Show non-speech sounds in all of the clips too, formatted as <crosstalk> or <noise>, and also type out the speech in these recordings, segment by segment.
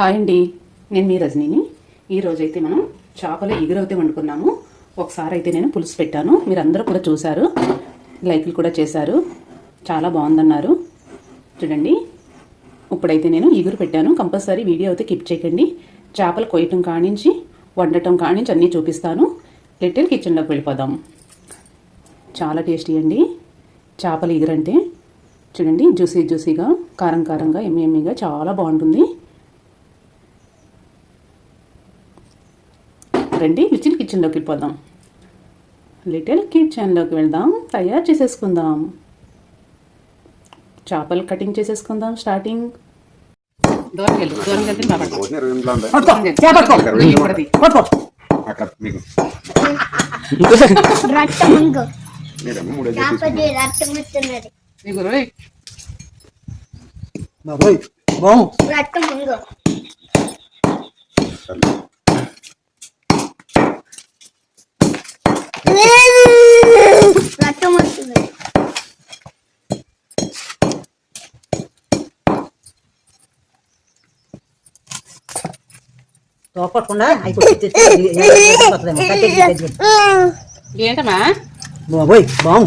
Hi అండి. నేను మీ రజనీని. ఈరోజైతే మనం చేపల ఎగురైతే వండుకున్నాము. ఒకసారి అయితే నేను పులుసు పెట్టాను. మీరందరూ కూడా చూశారు. లైక్లు కూడా చేశారు. చాలా బాగుందన్నారు. చూడండి. ఇప్పుడైతే నేను ఎగురు పెట్టాను. కంపల్సరీ వీడియో అయితే కిప్ చేయకండి. చేపలు కొయ్యటం కానించి వండటం కానించి అన్నీ చూపిస్తాను. లిటిల్ కిచెన్లోకి వెళ్ళిపోదాం. చాలా టేస్టీ అండి. చేపల ఎగురంటే. చూడండి జ్యూసీ జ్యూసీగా కారం కారంగా ఎమ్మె ఎమ్మెగా చాలా బాగుంటుంది. రండి లిటిల్ కిచెన్లోకి వెళ్ళిపోదాం లిటిల్ కిచెన్లోకి వెళ్దాం తయారు చేసేసుకుందాం. చేపలు కటింగ్ చేసేసుకుందాం స్టార్టింగ్ దూరం వెళ్ళు తోపకుండా ఏంటమ్మా బాబోయ్ బావు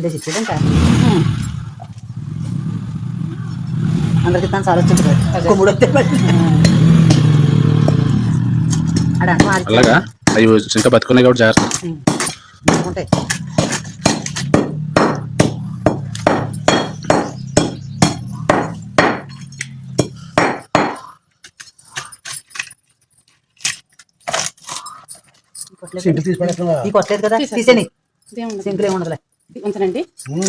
రెండే చెప్పేదంట అందరికి తను సార్ వచ్చింది మూడు వస్తే అడ అలాగా? అవి ఇంకా బతుకున్నాయి కాబట్టి జాగ్రత్త. ఉంటాయి. ఈ కొట్టలేదు కదా. తీసేని సింకులు ఏముండదులే ఉంచనండి.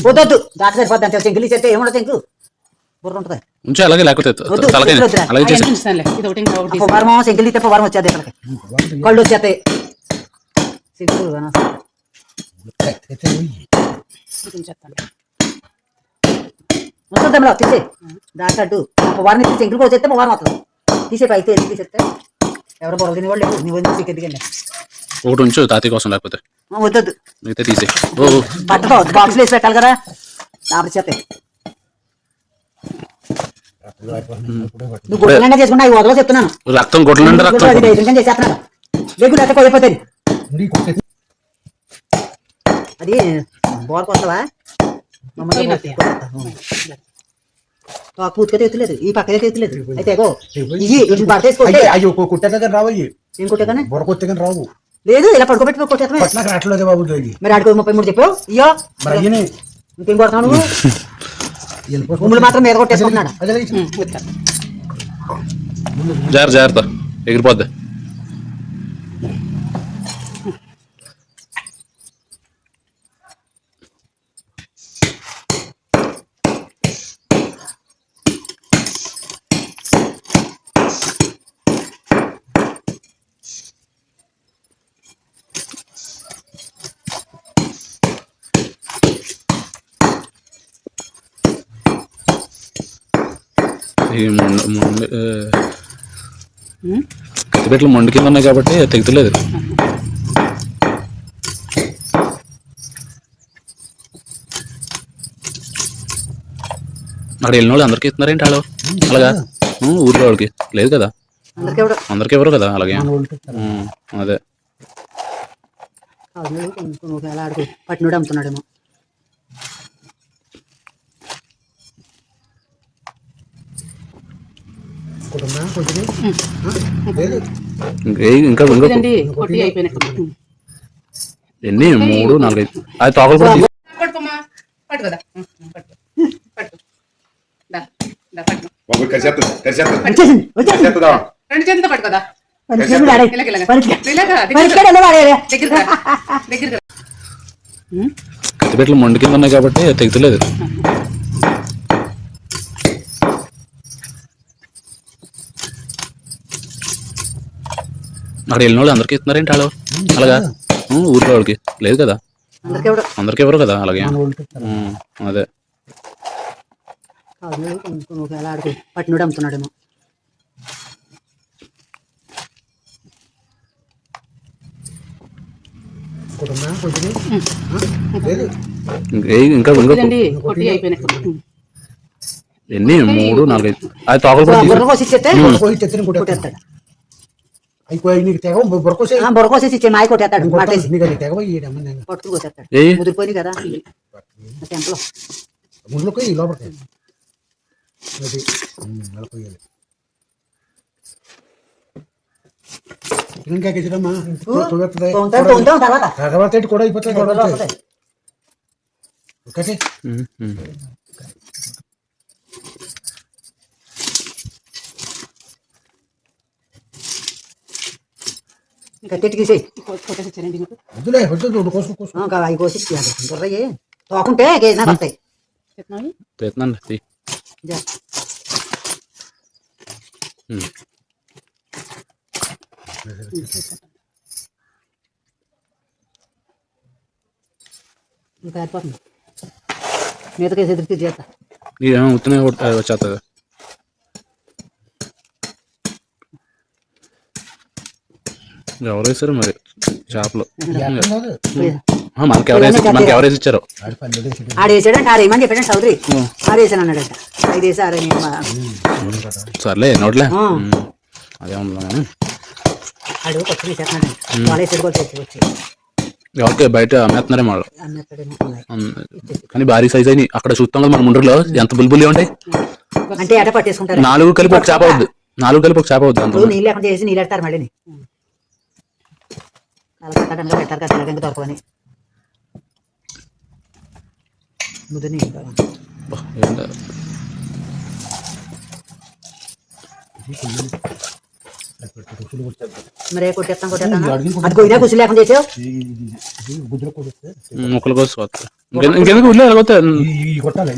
వద్దొద్దు. దాట సరిపోద్ది అంతే. సింకులు ఇచ్చేస్తే ఏముండదు సింకు బుర్ర ఉంటుంది. ఉంచు అలాగే లేకపోతే తలకాయ. అలాగే చేసి ఉంచుతానులే ఇది ఒకటి ఇంకా ఒకటి పొగారమో సింకులు ఇస్తే పొగారం వచ్చేది ఇక్కడికి కళ్ళు వచ్చేస్తాయి. అనవసరం. ఉంచేస్తాను. వస్తుందంలో తీసే దాటట్టు సింకులు వచ్చేస్తే పొగారం వస్తుంది. తీసే తీసేస్తే ఎవరు వాళ్ళు లేవు. నువ్వు ఎందుకు ఒకటి ఉంచు తాతయ్య కోసం లేకపోతే. వద్దొద్దు. మిగతా తీసే ఓ. బట్టతో బాక్స్ వేసి పెట్టాలి కదా దాపడి చేస్తాయి నువ్వు గుడ్డలంగా చేసుకుంటా ఈ వదలో చెప్తున్నాను. రక్తం గొడ్ల నుండి రక్తం అది ధైర్యంగా చేసేస్తున్నాను లేకుండా అట్ట కొయ్యిపోతుంది అది బోర్ కొత్తవా పూర్తిగా తెచ్చలేదు ఈ పక్కనే తెచ్చలేదు అయితే ఇవి కుట్టగా రావయ్యి ఏం కొట్టేగానే బుర్ర కొత్తగా రావు. లేదు ఇలా పడుకోబెట్టి కొట్టేస్తామే పట్నాక రావట్లేదు బాబు ఇది మరి ఆడుకో ముప్పై మూడు చెప్పు. అయ్యో మరి అయ్యనే. ఇంకేం కొడతావు నువ్వు? భూములు మాత్రం మీద కొట్టేసుకుంటున్నాడు జాగ్రత్త జాగ్రత్త. ఎగిరిపోద్ది. మొండ మొండి కత్తిపెట్లు మొండి కింద ఉన్నాయి కాబట్టి తెగుతలేదు. అక్కడ వెళ్ళిన వాళ్ళు అందరికీ ఇస్తున్నారేంటి వాళ్ళు అలాగా? ఊర్లో వాళ్ళకి. లేదు కదా? అందరికీ ఎవరు? కదా అలాగే? అదే. పట్టినోడు అమ్ముతున్నాడేమో ఇంకా ఇంకా ఇంకా ఇదండి కొట్టి అయిపోయినట్టు ఎన్ని మూడు నాలుగైదు అది తోకలు కూడా తీ- పట్టుకోమా పట్టు కదా పట్టు పట్టు దా దా పట్టు బాబు కరిచేత్తు కరిచేత్తు వచ్చేసింది వచ్చేసింది కరిచేత్తుదా రెండు చేతులతో పట్టు ఎలా వాడేది? దగ్గర దగ్గర కత్తిపెట్లు మొండి కింద ఉన్నాయి కాబట్టి తెగుతలేదు. అక్కడ వెళ్ళిన వాళ్ళు అందరికీ ఇస్తున్నారేంటి వాళ్ళు అలాగా? ఊర్లో వాళ్ళకి లేదు కదా? అందరికీ ఎవడు అందరికి ఎవరు కదా అలాగే? అదే. పట్టినోడు అమ్ముతున్నాడేమో. ఇంకా ఎన్ని? మూడు నాలుగైదు. అది తోకలు కూడా తీసి- బుర్ర కోసి ఇచ్చేస్తే పోయి తెచ్చిన ఇంకోటి కొట్టేస్తాడు అయిపోయి నీకు తెగ బొరకోసే ఆ, బుర్ర కోసేసి ఇచ్చే మాయ కొట్టేస్తాడు మాటేసి నీకు అది తెగ ఇయ్యడమ్మ నేను పట్టుకుని కోసేస్తాడు ఏయ్. ముదిరిపోయి కదా టెంపుల్ ముందులోకి ఈ లోపలికి అది ఉమ్, అలా పోయాలి ఇంకా కిచడమ్మా తోముతాం తోముతాం తర్వాత తర్వాత ఏంటి కూడా అయిపోతుంది కూడా లోపలికి. ఒకటి ఉమ్, ఉమ్. కట్టెట్టి తీసేయి కొట్టేసి ఇచ్చారండి మీకు వద్దులే వద్దు రెండు కోసం కోసం ఆ, ఇంకా అవి కోసి ఇచ్చేయాలి బుర్రయ్యి తోకుంటే గేదెనా వస్తాయి చెప్తున్నాను తెస్తున్నాను తీ. జా. ఉమ్. ఇంకా అయిపోతుంది మీదకేసి ఎదురు చేస్తా ఇదేమో ఉత్తనే వచ్చేస్తుంది ఎవరు వేసారు మరి చేపలు ఆ, మనకి మనకి ఎవరు వేసి ఇచ్చారు చెప్పాడు. చౌదరి అన్నాడంట. ఆరు సర్లే నోట్లే. అదే ఉందా కొత్త వాళ్ళు వచ్చి. ఎవరికి బయట అమ్మేస్తున్నారే వాళ్ళు. కానీ భారీ సైజ్ అయినాయి. అక్కడ చూస్తాం కదా మన ముండ్రులో ఎంత బుల్బులి ఉంటాయి? అంటే ఎట పట్టేసుకుంటారు. నాలుగు కలిపి ఒక చేప అవుద్ది. నాలుగు కలిపి ఒక చేప అవుద్ది నీళ్ళు చేసి నీళ్ళు మళ్ళీ అలా కట్టడానికి పెట్టారు కదా కావాలి. అబ్బా, ఏంటో. మరి కొట్టేస్తాం కొట్టేస్తాం కుసి లేకుండా చేసావు. ముక్కలు ఇంకెందుకు ఉల్లి కొట్టాలి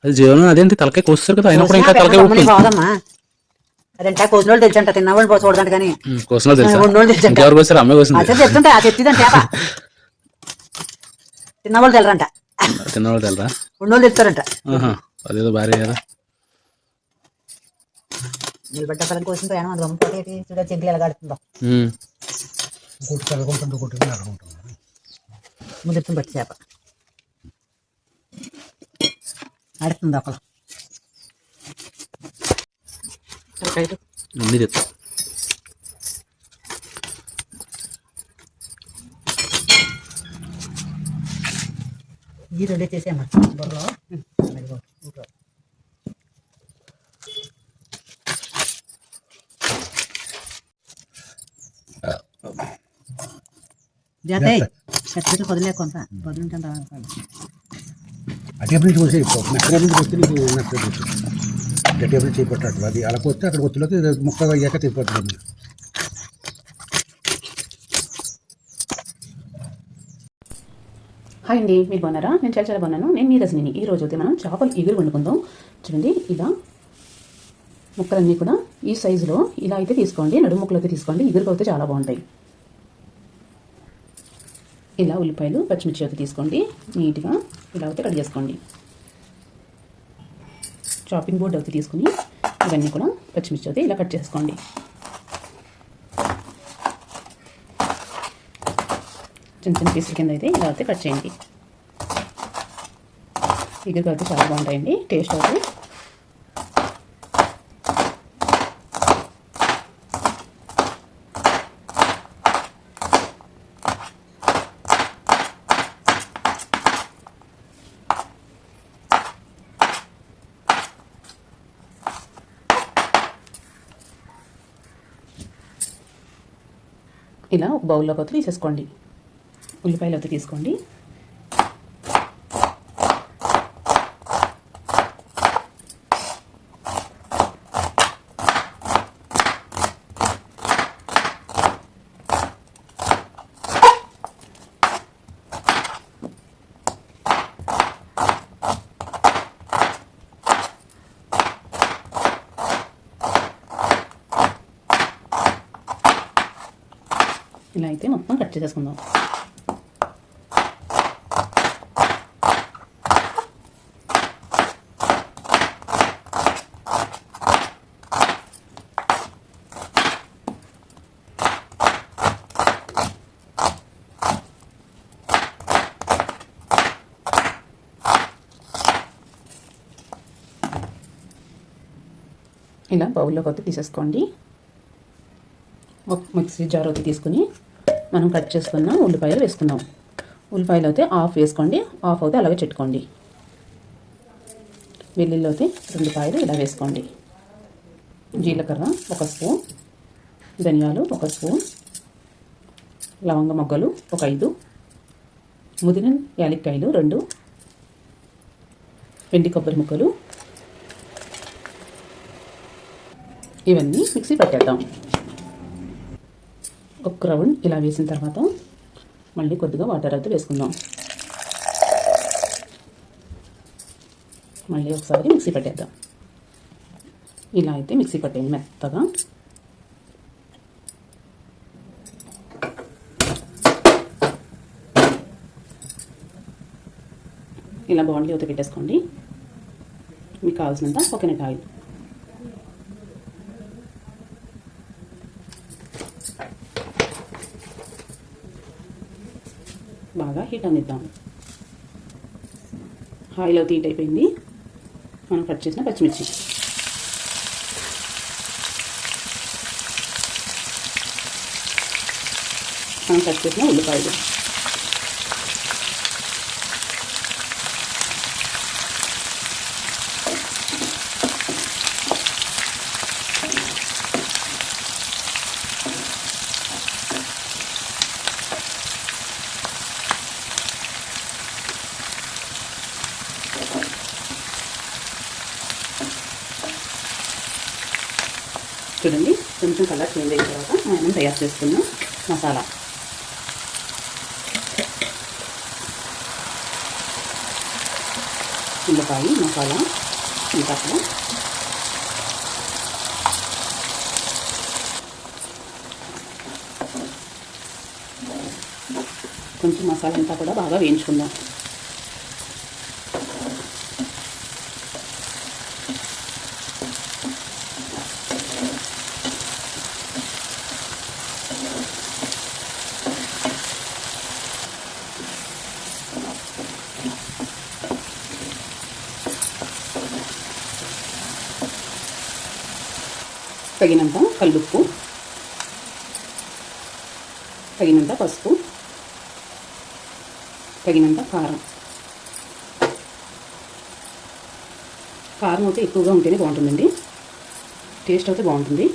అది జీవనం అదేంటి తలకాయ కోస్తారు కదా అయినప్పుడు ఇంకా తలకాయ అదంటే కోసిన వాళ్ళు తెలుసంట తిన్నవాళ్ళు చూడదంట కానీ. కోసిన అమ్మాయి కోసింది. చెప్తుంటే ఆ చెప్తుందంట చేప <laughs> తిన్నవాళ్ళు తెలరంట. తిన్నవాళ్ళు తెలరా? ఉన్నోళ్ళు చెప్తారంట. ఆహా, అదేదో భారీ కదా. నిలబడ్డ పలం కోసం ప్రయాణం అది గమ్ముకోటి చూడ చెంకులు ఎలా కడుతుందో ఉమ్. ఇంకోటి తెగకుంటుంది ఇంకోటి నరకుంటుంది ముదిరితం పట్టి చేప ఆడుతుంది ఒకళ్ళు ఉంది తెస్తా ఈ రెండే చేసేమ్మా బుర్ర అదిగో, ఊరుకో. చక్కగా వదిలే కొంత వదిలింటాను అటే నుంచి వచ్చి మెక్కడ నుంచి వస్తే నీకు చేపట్టాడు అది అలా వస్తే అక్కడ వచ్చేలోకి ముక్కగా అయ్యాక తిరిగిపోతుంది హాయ్ అండి మీరు బాగున్నారా? నేను చాలా చాలా బాగున్నాను. నేను మీ రజనిని. ఈ రోజు అయితే మనం చేపలు ఎగురు వండుకుందాం. చూడండి ఇలా ముక్కలన్నీ కూడా ఈ సైజులో ఇలా అయితే తీసుకోండి నడుము ముక్కలు అయితే తీసుకోండి ఎగురుకు అయితే చాలా బాగుంటాయి. ఇలా ఉల్లిపాయలు పచ్చిమిర్చి అయితే తీసుకోండి. నీట్గా ఇలా అయితే కట్ చేసుకోండి. చాపింగ్ బోర్డ్ అయితే తీసుకుని ఇవన్నీ కూడా పచ్చిమిర్చి అయితే ఇలా కట్ చేసుకోండి. చిన్న చిన్న పీసుల కింద అయితే ఇలా అయితే కట్ చేయండి. ఎగురు అయితే చాలా బాగుంటాయండి. టేస్ట్ అయితే ఇలా ఒక బౌల్లోకి అయితే తీసేసుకోండి. ఉల్లిపాయలు అయితే తీసుకోండి ఇలా అయితే మొత్తం కట్ ఇలా బౌల్లోకి అయితే తీసేసుకోండి. ఒక మిక్సీ జార్ అయితే తీసుకుని మనం కట్ చేసుకున్న ఉల్లిపాయలు వేసుకుందాం. ఉల్లిపాయలు అయితే ఆఫ్ వేసుకోండి ఆఫ్ అయితే అలాగే చెట్టుకోండి. వెల్లుల్లి అయితే రెండు పాయలు ఇలా వేసుకోండి. జీలకర్ర ఒక స్పూన్ ధనియాలు ఒక స్పూన్ లవంగ మొగ్గలు ఒక ఐదు ముదిన యాలక్కాయలు రెండు వెండి కొబ్బరి ముక్కలు. ఇవన్నీ మిక్సీ పట్టేద్దాం. ఒక రౌండ్ ఇలా వేసిన తర్వాత మళ్ళీ కొద్దిగా వాటర్ అయితే వేసుకుందాం. మళ్ళీ ఒకసారి మిక్సీ పట్టేద్దాం. ఇలా అయితే మిక్సీ పట్టేయండి మెత్తగా. ఇలా బాండ్లీ అయితే పెట్టేసుకోండి. మీకు కావాల్సినంత కోకోనట్ ఆయిల్ బాగా హీట్ అందిద్దాం ఆయిల్ అయితే హీట్ అయిపోయింది. మనం కట్ చేసిన పచ్చిమిర్చి. మనం కట్ చేసిన ఉల్లిపాయలు. చూడండి. కొంచెం కలర్ చేంజ్ అయిన తర్వాత మనం తయారు చేసుకున్నాం మసాలా. ఉల్లిపాయ మసాలా ఇంకా కొంచెం మసాలా అంతా కూడా బాగా వేయించుకుందాం. తగినంత కల్లుప్పు తగినంత పసుపు తగినంత కారం. కారం అయితే ఎక్కువగా ఉంటేనే బాగుంటుందండి. టేస్ట్ అయితే బాగుంటుంది.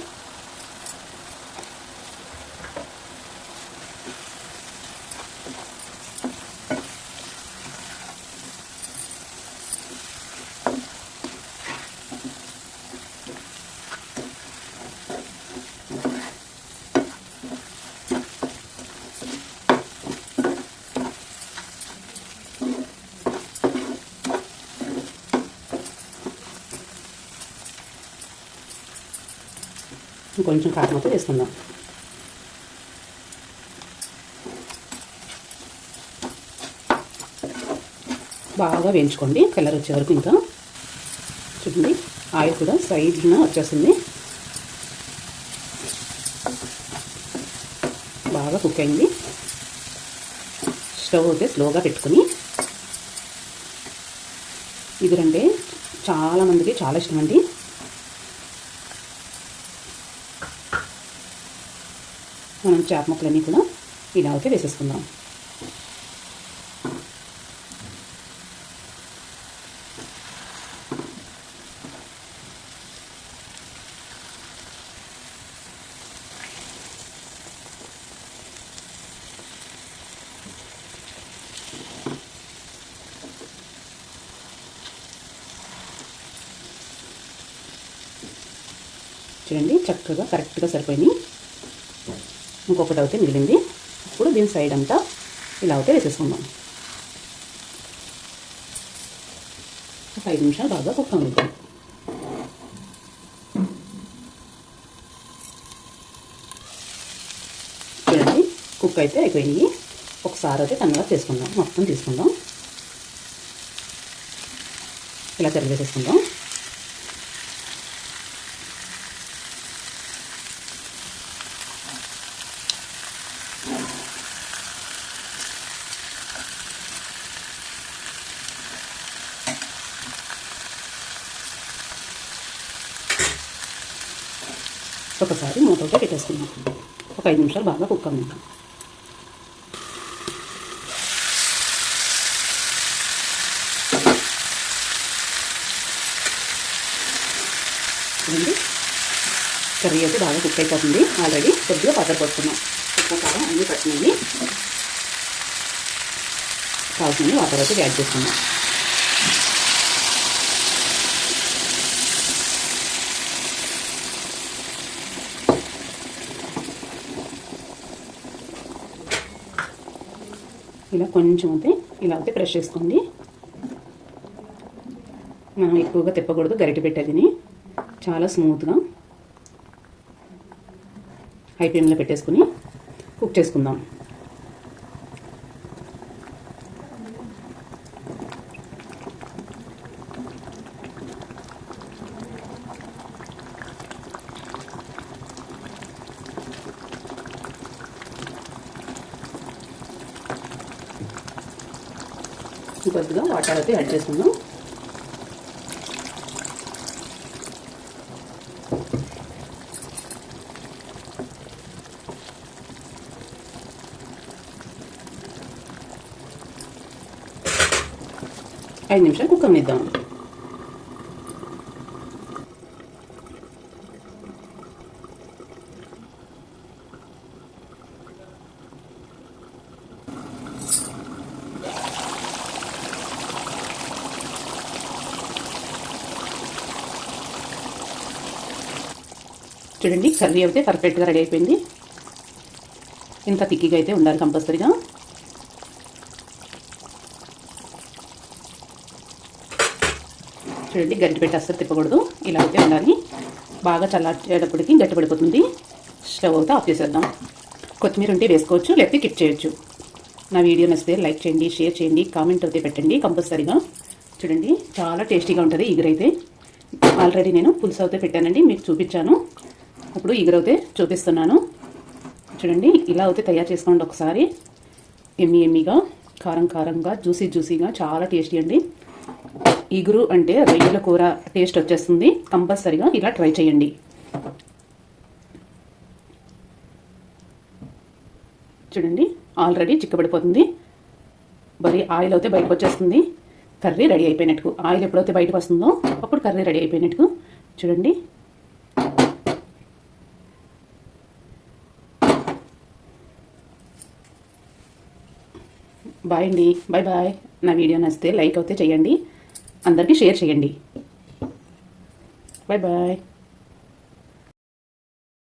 కారం అయితే వేసుకుందాం బాగా వేయించుకోండి కలర్ వచ్చే వరకు ఇంకా చూడండి ఆయిల్ కూడా సైడ్న వచ్చేస్తుంది బాగా కుక్ అయింది స్టవ్ అయితే స్లోగా పెట్టుకుని ఇదిరంటే చాలా మందికి చాలా ఇష్టం అండి మనం చేప ముక్కలన్నీ కూడా ఇలా అయితే వేసేసుకుందాం. చూడండి చక్కగా కరెక్ట్గా సరిపోయినాయి ఇంకొకటి అయితే మిగిలింది. ఇప్పుడు దీని సైడ్ అంతా ఇలా అయితే వేసేసుకుందాం. ఒక ఐదు నిమిషాలు బాగా కుక్ అవుతాం చూడండి కుక్ అయితే అయిపోయినాయి ఒకసారి అయితే కన్నగా చేసుకుందాం. మొత్తం తీసుకుందాం. ఇలా తిరగేసేసుకుందాం ఒకసారి మూతతో పెట్టేసుకుందాం ఒక ఐదు నిమిషాలు బాగా కుక్ అవ్వండి చూడండి కర్రీ అయితే బాగా కుక్ అయిపోతుంది ఆల్రెడీ కొద్దిగా పక్కన పడుతున్నాం ఉప్పు కారం అన్నీ పట్టినవి కావాల్సిన వాటర్ అయితే యాడ్ చేస్తున్నాం ఇలా కొంచెం అయితే ఇలా అయితే ప్రెష్ చేసుకోండి. మనం ఎక్కువగా తిప్పకూడదు గరిటె పెట్టేదిని చాలా స్మూత్గా హై ఫ్లేమ్లో పెట్టేసుకుని కుక్ చేసుకుందాం. కొద్దిగా యాడ్ చేసుకుందాం. ఐదు నిమిషాలు కుక్కనిద్దాం చూడండి కర్రీ అయితే పర్ఫెక్ట్గా రెడీ అయిపోయింది. ఇంత తిక్కిగా అయితే ఉండాలి కంపల్సరీగా. చూడండి గట్టి పెట్టి అస్సలు తిప్పకూడదు. ఇలా అయితే ఉండాలి. బాగా చల్లార్చేటప్పటికి గట్టి పడిపోతుంది. స్టవ్ అయితే ఆఫ్ చేసేద్దాం. కొత్తిమీర ఉంటే వేసుకోవచ్చు లేకపోతే కిట్ చేయొచ్చు. నా వీడియో నచ్చితే లైక్ చేయండి షేర్ చేయండి కామెంట్ అయితే పెట్టండి కంపల్సరీగా. చూడండి చాలా టేస్టీగా ఉంటుంది ఈగరైతే ఆల్రెడీ నేను పులుసు అయితే పెట్టానండి మీకు చూపించాను. ఇప్పుడు ఈగరైతే చూపిస్తున్నాను. చూడండి ఇలా అయితే తయారు చేసుకోండి ఒకసారి. ఎమ్మి ఎమ్మిగా కారం కారంగా జ్యూసీ జ్యూసీగా చాలా టేస్టీ అండి. ఈగురు అంటే రొయ్యల కూర టేస్ట్ వచ్చేస్తుంది. కంపల్సరీగా ఇలా ట్రై చేయండి. చూడండి ఆల్రెడీ చిక్కబడిపోతుంది. మరి ఆయిల్ అయితే బయటకు వచ్చేస్తుంది. కర్రీ రెడీ అయిపోయినట్టు ఆయిల్ ఎప్పుడైతే బయటకు వస్తుందో అప్పుడు కర్రీ రెడీ అయిపోయినట్టు చూడండి బాయ్ అండి. బాయ్ బాయ్ నా వీడియో నచ్చితే లైక్ అయితే చేయండి. అందరికీ షేర్ చేయండి. Bye bye